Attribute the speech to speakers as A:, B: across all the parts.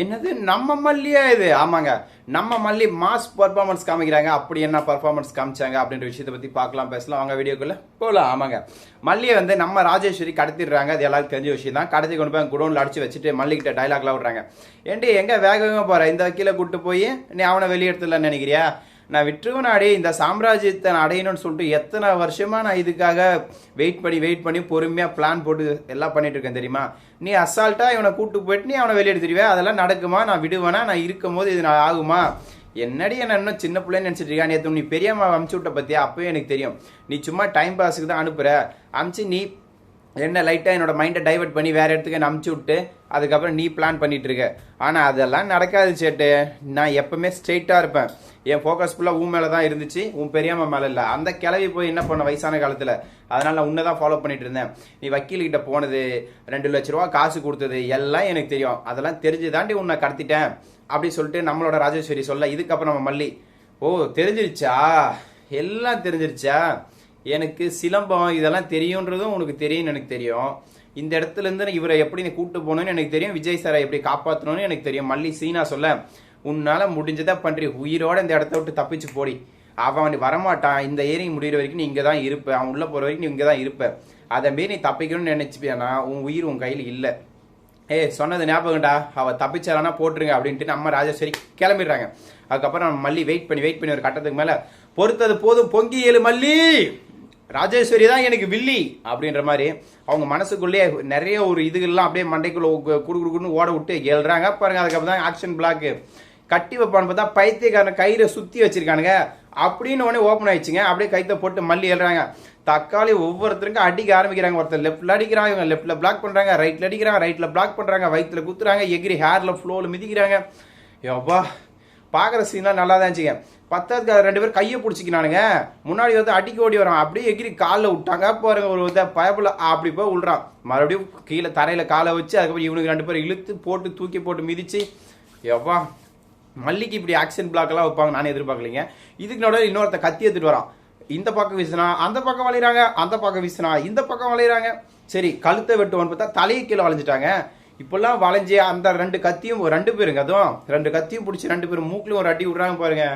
A: என்னது? நம்ம மல்லியா இது? ஆமாங்க. நம்ம மல்லி மாஸ் பர்ஃபார்மன்ஸ் காமிக்கிறாங்க. அப்படி என்ன பர்ஃபார்மன்ஸ் காமிச்சாங்க அப்படின்ற விஷயத்தை பத்தி பார்க்கலாம் பேசலாம். அவங்க வீடியோக்குள்ள போகலாம் ஆமாங்க. மல்லியை வந்து நம்ம ராஜேஸ்வரி கடத்திடுறாங்க. அது எல்லாருக்கும் தெரிஞ்ச விஷயம் தான். கடத்தி கொண்டு போய் குடோன்ல அடிச்சு வச்சுட்டு மல்லிகிட்ட டைலாக்லாம் விடுறாங்க. ஏண்டி எங்க வேக வேகமா போற? இந்த வக்கீல கூட்டு போய் நீ அவனை வெளியே வெளியெடுத்துலன்னு நினைக்கிறியா? நான் விட்டுருவனாடி இந்த சாம்ராஜ்யத்தை நான் அடையணும்னு சொல்லிட்டு எத்தனை வருஷமாக நான் இதுக்காக வெயிட் பண்ணி வெயிட் பண்ணி பொறுமையாக பிளான் போட்டு எல்லாம் பண்ணிட்டு இருக்கேன் தெரியுமா? நீ அசால்ட்டாக இவனை கூட்டு போயிட்டு நீ அவனை வெளியெடுத்துருவேன் அதெல்லாம் நடக்குமா? நான் விடுவேனா? நான் இருக்கும் போது இது நான் ஆகுமா? என்னடி என்ன இன்னும் சின்ன பிள்ளைன்னு நினச்சிட்டு இருக்கா நேற்று நீ பெரியம்மா அமுச்சு விட்ட பற்றியா அப்போயும் எனக்கு தெரியும். நீ சும்மா டைம் பாஸுக்கு தான் அனுப்புகிற அமுச்சு நீ என்ன லைட்டாக என்னோடய மைண்டை டைவெர்ட் பண்ணி வேறு இடத்துக்கு என்ன அமுச்சு விட்டு அதுக்கப்புறம் நீ பிளான் பண்ணிகிட்ருக்க இருக்க. ஆனால் அதெல்லாம் நடக்காது சேட்டு. நான் எப்போவுமே ஸ்ட்ரெயிட்டாக இருப்பேன். என் ஃபோக்கஸ் ஃபுல்லாக உன் மேலே தான் இருந்துச்சு. உன் பெரியம்மா மேலே இல்லை. அந்த கிளவி போய் என்ன பண்ண? வயசான காலத்தில். அதனால் நான் உன்னை தான் ஃபாலோ பண்ணிட்டு இருந்தேன். நீ வக்கீல்கிட்ட போனது ரெண்டு லட்ச ரூபா காசு கொடுத்தது எல்லாம் எனக்கு தெரியும். அதெல்லாம் தெரிஞ்சு தாண்டி உன்னை கடத்திட்டேன். அப்படி சொல்லிட்டு நம்மளோட ராஜேஸ்வரி சொல்ல இதுக்கப்புறம் நம்ம மல்லி ஓ தெரிஞ்சிருச்சா? எல்லாம் தெரிஞ்சிருச்சா? எனக்கு சிலம்பம் இதெல்லாம் தெரியுன்றதும் உனக்கு தெரியும்னு எனக்கு தெரியும். இந்த இடத்துல இருந்து இவரை எப்படி நீ கூட்டு போகணும்னு எனக்கு தெரியும். விஜய் சாரை எப்படி காப்பாற்றணும்னு எனக்கு தெரியும். மல்லி சீனா சொல்ல உன்னால முடிஞ்சதா பண்றி உயிரோட இந்த இடத்த விட்டு தப்பிச்சு போடி. அவன் வரமாட்டான். இந்த ஏரி முடிகிற வரைக்கும் நீ இங்கே தான் இருப்ப. அவன் உள்ளே போகிற வரைக்கும் நீ இங்கே தான் இருப்ப. அதை மாரி நீ தப்பிக்கணும்னு நினச்சிப்பியானா? உன் உயிர் உன் கையில் இல்லை. ஏய் சொன்னது ஞாபகம்டா அவள் தப்பிச்சாரானா போட்டுருங்க அப்படின்ட்டு நம்ம ராஜேஸ்வரி கிளம்பிடுறாங்க. அதுக்கப்புறம் நம்ம மல்லி வெயிட் பண்ணி வெயிட் பண்ணி ஒரு கட்டத்துக்கு மேலே பொறுத்தது போதும் பொங்கி ஏழு மல்லி! ராஜேஸ்வரி தான் எனக்கு வில்லி அப்படின்ற மாதிரி அவங்க மனசுக்குள்ளேயே நிறைய ஒரு இதுகள்லாம் அப்படியே மண்டைக்குள்ள குடு குடுன்னு ஓட விட்டு எழுறாங்க. பாருங்க அதுக்கப்புறம் தான் ஆக்ஷன் பிளாக்கு கட்டி வைப்பான்னு பார்த்தா பைத்தியக்காரன் கயிறை சுத்தி வச்சிருக்கானுங்க. அப்படின்னு உடனே ஓப்பன் ஆயிடுச்சுங்க. அப்படியே கைத்த போட்டு மல்லி எழுறாங்க. தக்காளி ஒவ்வொருத்தருக்கும் அடிக்க ஆரம்பிக்கிறாங்க. ஒருத்தர் லெஃப்ட்ல அடிக்கிறாங்க இவங்க லெஃப்ட்ல பிளாக் பண்றாங்க. ரைட்ல அடிக்கிறாங்க ரைட்ல பிளாக் பண்றாங்க. வயிற்றுல குத்துறாங்க எகிரி ஹேர்ல ஃப்ளோல மிதிக்கிறாங்க. எவ்வா பார்க்குற சீன்லாம் நல்லா தான் இருந்துச்சுங்க. பத்தாவது ரெண்டு பேரும் கையை பிடிச்சிக்கினானுங்க. முன்னாடி வந்து அடிக்க ஓடி வரான். அப்படியே எகிரி காலில் விட்டாங்க. பாருங்க ஒரு இதை பயப்பில் அப்படி போய் விழுறான் மறுபடியும் கீழே தரையில் காலை வச்சு அதுக்கப்புறம் இவனுக்கு ரெண்டு பேரும் இழுத்து போட்டு தூக்கி போட்டு மிதிச்சு எவ்வா மல்லிக்கு இப்படி ஆக்ஷன் பிளாக்லாம் வைப்பாங்க நானே எதிர்பார்க்கலைங்க. இதுக்கு நடுவில் இன்னொருத்த கத்தி எடுத்துட்டு வரான். இந்த பக்கம் வீசினா அந்த பக்கம் வளையிறாங்க. அந்த பக்கம் வீசினா இந்த பக்கம் வளையிறாங்க. சரி கழுத்தை வெட்டுவான்னு பார்த்தா தலையை கீழே வளைஞ்சிட்டாங்க. இப்பெல்லாம் வளைஞ்சி அந்த ரெண்டு கத்தியும் ரெண்டு பேருங்க அதுவும். ரெண்டு கத்தியும் பிடிச்சி ரெண்டு பேரும் மூக்கிலும் ஒரு அடி விடுறாங்க பாருங்க.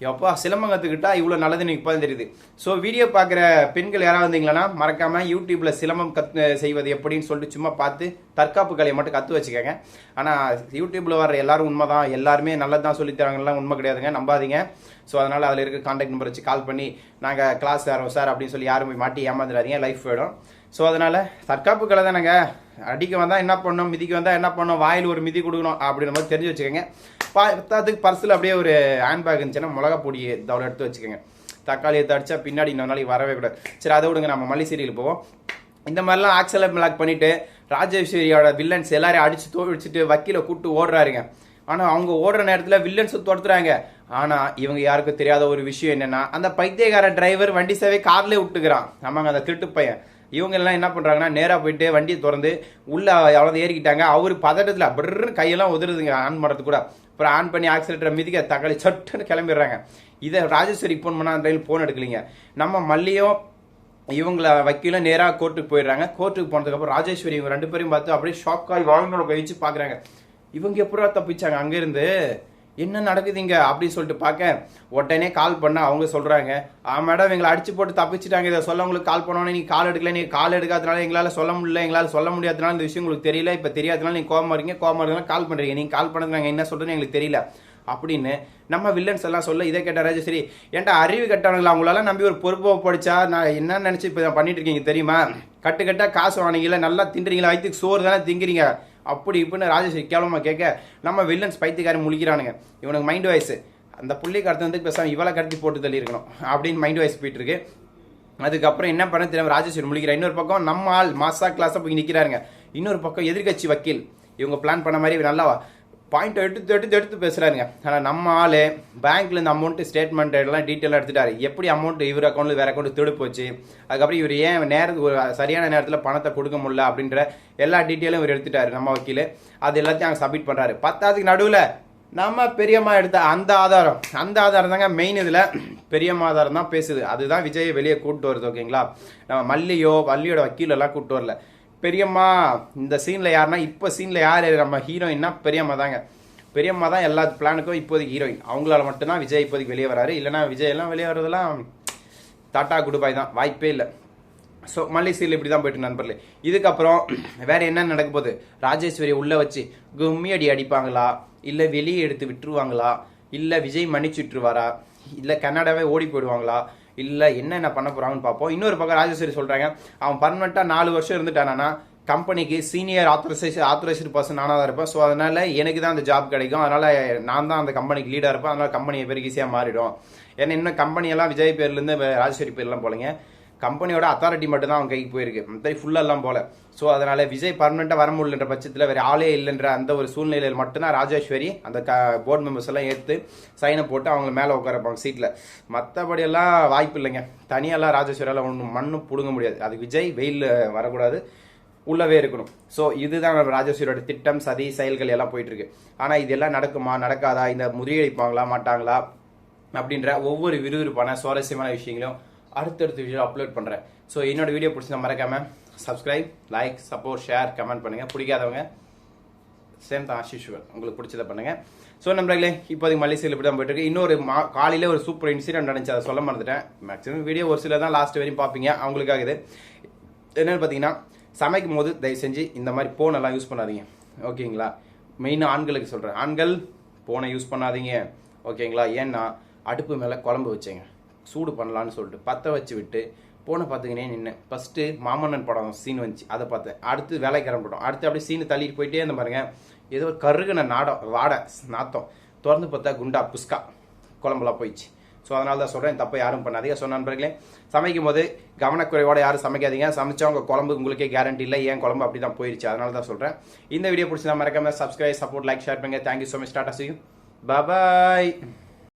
A: எப்பா சிலம்பம் கற்றுக்கிட்டா இவ்வளோ நல்லதுன்னு எனக்கு இப்போ தெரியுது. ஸோ வீடியோ பார்க்குற பெண்கள் யாராவது இருந்தீங்களன்னா மறக்காமல் யூடியூப்பில் சிலம்பம் கத் செய்வது எப்படின்னு சொல்லிட்டு சும்மா பார்த்து தற்காப்பு கலையை மட்டும் கற்று வச்சுக்கோங்க. ஆனால் யூடியூப்பில் வர எல்லாரும் உண்மை தான் எல்லாருமே நல்லது தான் சொல்லித்தராங்கலாம் உண்மை கிடையாதுங்க. நம்பாதீங்க. ஸோ அதனால் அதில் இருக்க கான்டாக்ட் நம்பர் வச்சு கால் பண்ணி நாங்கள் கிளாஸ் தரோம் சார் அப்படின்னு சொல்லி யாரும் போய் மாட்டி ஏமாந்துடாதீங்க. லைஃப் போயிடும். ஸோ அதனால் தற்காப்பு கலை தானேங்க. அடிக்க வந்தால் என்ன பண்ணணும் மிதிக்க வந்தால் என்ன பண்ணணும் வாயில் ஒரு மிதி கொடுக்கணும் அப்படின்ற மாதிரி தெரிஞ்சு வச்சுக்கோங்க. பத்தாத்துக்கு பர்சில் அப்படியே ஒரு ஹேண்ட் பேக் இருந்துச்சுன்னா மிளகா பொடி தவிர எடுத்து வச்சுக்கோங்க. தக்காளி எடுத்து அடிச்சா பின்னாடி இன்னொரு நாளைக்கு வரவே கூடாது. சரி அதை விடுங்க நம்ம மல்லி சீரியல் போவோம். இந்த மாதிரிலாம் ஆக்சல பிளாக் பண்ணிட்டு ராஜேஸ்வரியோட வில்லன்ஸ் எல்லாரையும் அடிச்சு தோழிச்சுட்டு வக்கீல கூட்டு ஓடுறாருங்க. ஆனால் அவங்க ஓடுற நேரத்தில் வில்லன்ஸ் துரத்துறாங்க. ஆனால் இவங்க யாருக்கும் தெரியாத ஒரு விஷயம் என்னென்னா அந்த பைத்தியக்கார டிரைவர் வண்டி சேவை கார்லேயே விட்டுக்கிறான். ஆமாங்க அந்த திருட்டு பையன். இவங்க எல்லாம் என்ன பண்ணுறாங்கன்னா நேராக போயிட்டு வண்டியை திறந்து உள்ளே அவ்வளவு ஏறிக்கிட்டாங்க. அவர் பதட்டத்தில் அப்படின்னு கையெல்லாம் உதறுதுங்க ஆன் பண்ணுறது கூட அப்புறம் ஆன் பண்ணி ஆக்சிலேட்டரை மிதிக்க தக்காளி சட்டுன்னு கிளம்பிடுறாங்க. இதை ராஜேஸ்வரி ஃபோன் பண்ணால் அந்த ஃபோன் எடுக்கலீங்க. நம்ம மல்லியும் இவங்கள வக்கீலும் நேராக கோர்ட்டுக்கு போயிடுறாங்க. கோர்ட்டுக்கு போனதுக்கப்புறம் ராஜேஸ்வரி இவங்க ரெண்டு பேரையும் பார்த்து அப்படியே ஷாக் ஆகி கழிச்சு பார்க்குறாங்க. இவங்க எப்படா தப்பிச்சாங்க? அங்கேருந்து என்ன நடக்குதுங்க? அப்படின்னு சொல்லிட்டு பார்க்க உடனே கால் பண்ண அவங்க சொல்கிறாங்க ஆ மேடம் எங்களை அடிச்சு போட்டு தப்பிச்சிட்டாங்க. இதை சொல்ல உங்களுக்கு கால் பண்ணோன்னே நீங்கள் கால் எடுக்கல. நீங்கள் கால் எடுக்காதனால எங்களால் சொல்ல முடியல. எங்களால் சொல்ல முடியாதனால இந்த விஷயம் உங்களுக்கு தெரியல. இப்போ தெரியாதனால நீங்கள் கோவமா இருக்கீங்க. கோவமா இருக்கனால கால் பண்ணுறீங்க நீங்கள் கால் பண்ணது நாங்கள் என்ன சொல்கிறேன்னு எங்களுக்கு தெரியல. அப்படின்னு நம்ம வில்லன்ஸ் எல்லாம் சொல்ல இதை கேட்ட சரி ஏன்டா அறிவு கட்டவங்களா? அவங்களால நம்பி ஒரு பொறுப்பை படிச்சா நான் என்ன நினச்சி இப்போ பண்ணிட்டு இருக்கீங்க தெரியுமா? கட்டு கட்டாக காசு வாங்கிங்களா நல்லா தின்றீங்களா? வயிற்றுக்கு சோறு தானே திங்குறீங்க. அப்படி இப்படின்னு ராஜேஸ்வரி கேவலமாக கேட்க நம்ம வில்லன்ஸ் பைத்தியக்காரன் முழிக்கிறானுங்க. இவனுக்கு மைண்ட் வாய்ஸ் அந்த புள்ளி கடத்து வந்து பேசாம இவளை கடத்தி போட்டு தள்ளியிருக்கணும் அப்படின்னு மைண்ட் வாய்ஸ் போயிட்டு இருக்கு. அதுக்கப்புறம் என்ன பண்ண தெரியாம ராஜேஸ்வரி முழிக்கிறார் இன்னொரு பக்கம் நம்ம ஆள் மாசா கிளாஸாக போய் நிற்கிறாருங்க இன்னொரு பக்கம் எதிர்கட்சி வக்கீல். இவங்க பிளான் பண்ண மாதிரி நல்லா பாயிண்ட் எடுத்து எடுத்து எடுத்து பேசுகிறாருங்க ஆனால் நம்ம ஆளு பேங்க்ல இந்த ஸ்டேட்மெண்ட் எல்லாம் டீட்டெயிலாக எடுத்துட்டாரு. எப்படி அமௌண்ட் இவர் அக்கௌண்ட்டில் வேற அக்கௌண்ட் திருடு போச்சு? அதுக்கப்புறம் இவர் ஏன் நேரத்துக்கு சரியான நேரத்தில் பணத்தை கொடுக்க முடியல அப்படின்ற எல்லா டீட்டெயிலும் இவர் எடுத்துட்டாரு நம்ம வக்கீல். அது எல்லாத்தையும் அங்கே சப்மிட் பண்ணுறாரு பத்தாவதுக்கு நடுவில் நம்ம பெரியம்மா எடுத்த அந்த ஆதாரம் அந்த ஆதாரம் தாங்க மெயின் இதில் பெரியம்மா ஆதாரம் தான் பேசுது. அதுதான் விஜயை வெளியே கூப்பிட்டு வருது ஓகேங்களா நம்ம மல்லியோ வள்ளியோட வக்கீலெல்லாம் கூப்பிட்டு வரல. பெரியம்மா இந்த சீனில் யாருன்னா இப்போ சீனில் யார் நம்ம ஹீரோயின்னா பெரியம்மா தாங்க. பெரியம்மா தான் எல்லா பிளானுக்கும் இப்போதைக்கு ஹீரோயின் அவங்களால மட்டும்தான் விஜய் இப்போதைக்கு வெளியே வராரு. இல்லைன்னா விஜய் எல்லாம் வெளியே வரதெல்லாம் டாட்டா குடுபாய் தான். வாய்ப்பே இல்லை. ஸோ மல்லி சீரில் இப்படி தான் போயிட்டு நண்பர்களே. இதுக்கப்புறம் வேறு என்ன நடக்க போகுது? ராஜேஸ்வரி உள்ளே வச்சு கும்மி அடி அடிப்பாங்களா? இல்லை வெளியே எடுத்து விட்டுருவாங்களா? இல்லை விஜய் மன்னிச்சு விட்டுருவாரா? இல்லை கன்னடாவே ஓடி போயிடுவாங்களா? இல்லை என்னென்ன பண்ண போகிறாங்கன்னு பார்ப்போம். இன்னொரு பக்கம் ராஜேஸ்வரி சொல்கிறாங்க அவன் பர்மனெண்ட்டாக நாலு வருஷம் இருந்துட்டானா கம்பெனிக்கு சீனியர் ஆத்தரைசேஷ் ஆத்தரைஸ்டு பர்சன் நானாக தான் இருப்பேன். ஸோ அதனால எனக்கு தான் அந்த ஜாப் கிடைக்கும். அதனால் நான் தான் அந்த கம்பெனிக்கு லீடாக இருப்பேன். அதனால் கம்பெனி பேருக்கு ஈஸியாக மாறிடும். ஏன்னா இன்னும் கம்பெனியெல்லாம் விஜய் பேர்லேருந்து ராஜேஸ்வரி பேர்லாம் போலங்க. கம்பெனியோட அத்தாரிட்டி மட்டும் தான் அவன் கைக்கு போயிருக்கு. மற்றபடி ஃபுல்லெல்லாம் போல. ஸோ அதனால் விஜய் பர்மனெண்ட்டாக வர முடியலன்ற பட்சத்தில் வேறு ஆளே இல்லைன்ற அந்த ஒரு சூழ்நிலையில் மட்டும்தான் ராஜேஸ்வரி அந்த க போர்டு மெம்பர்ஸ் எல்லாம் ஏற்று சைனை போட்டு அவங்க மேலே உட்காரப்பாங்க சீட்டில் மற்றபடியெல்லாம் வாய்ப்பு இல்லைங்க. தனியெல்லாம் ராஜேஸ்வரியால் ஒன்றும் மண்ணும் பிடுங்க முடியாது. அது விஜய் வெயிலில் வரக்கூடாது. உள்ளவே இருக்கணும். ஸோ இதுதான் ராஜேஸ்வரியோட திட்டம் சதி செயல்கள் எல்லாம் போயிட்டுருக்கு. ஆனால் இதெல்லாம் நடக்குமா நடக்காதா இந்த முறியடிப்பாங்களா மாட்டாங்களா அப்படின்ற ஒவ்வொரு விறுவிறுப்பான சுவாரஸ்யமான விஷயங்களையும் அடுத்தடுத்த வீடியோ அப்லோட் பண்ணுறேன் ஸோ என்னோட வீடியோ பிடிச்சா மறக்காம subscribe like support share comment பண்ணுங்க. பிடிக்காதவங்க சேம் தான் ஆஷிஷுவல் உங்களுக்கு பிடிச்சதை பண்ணுங்க. ஸோ நண்பர்களே இப்போதைக்கு மலேசியில் இப்படி தான் போயிட்டு இருக்கு இன்னொரு மா காலையில் ஒரு சூப்பர் இன்சிடென்ட் நினச்சி அதை சொல்ல மறந்துட்டேன். மேக்ஸிமம் வீடியோ ஒரு சில தான் லாஸ்ட் வரையும் பார்ப்பீங்க. அவங்களுக்காக இது. என்னென்னு பார்த்தீங்கன்னா சமைக்கும் போது தயவு செஞ்சு இந்த மாதிரி ஃபோனெல்லாம் யூஸ் பண்ணாதீங்க. ஓகேங்களா மெயினாக ஆண்களுக்கு சொல்கிறேன் ஆண்கள் ஃபோனை யூஸ் பண்ணாதீங்க. ஓகேங்களா ஏன்னா அடுப்பு மேலே குழம்பு வச்சேங்க. சூடு பண்ணலான்னு சொல்லிட்டு பற்ற வச்சு விட்டு போனை பார்த்துக்கினே நின்னேன் ஃபஸ்ட்டு மாமன்னன் படம் சீன் வந்துச்சு. அதை பார்த்தேன். அடுத்து வேலைக்காரன் படம் அடுத்து அப்படியே சீனு தள்ளிட்டு போயிட்டே இருந்த பாருங்க. ஏதோ கருகுன நாடம் வாடை நாத்தம். திறந்து பார்த்தா குண்டா புஸ்கா. குழம்புலாம் போயிடுச்சு. ஸோ அதனால தான் சொல்கிறேன் தப்பை யாரும் பண்ணாதீங்க. ஸோ நண்பர்களே சமைக்கும் போது கவனக்குறைவோடு யாரும் சமைக்காதீங்க. சமைச்சவங்க குழம்பு உங்களுக்கே கேரண்டி இல்லை. ஏன் குழம்பு அப்படி தான் போயிடுச்சு அதனால தான் சொல்கிறேன் இந்த வீடியோ பிடிச்சா மறக்காம சப்ஸ்கிரைப் சப்போர்ட் லைக் ஷேர் பண்ணுங்கள் thank you so much tata see bye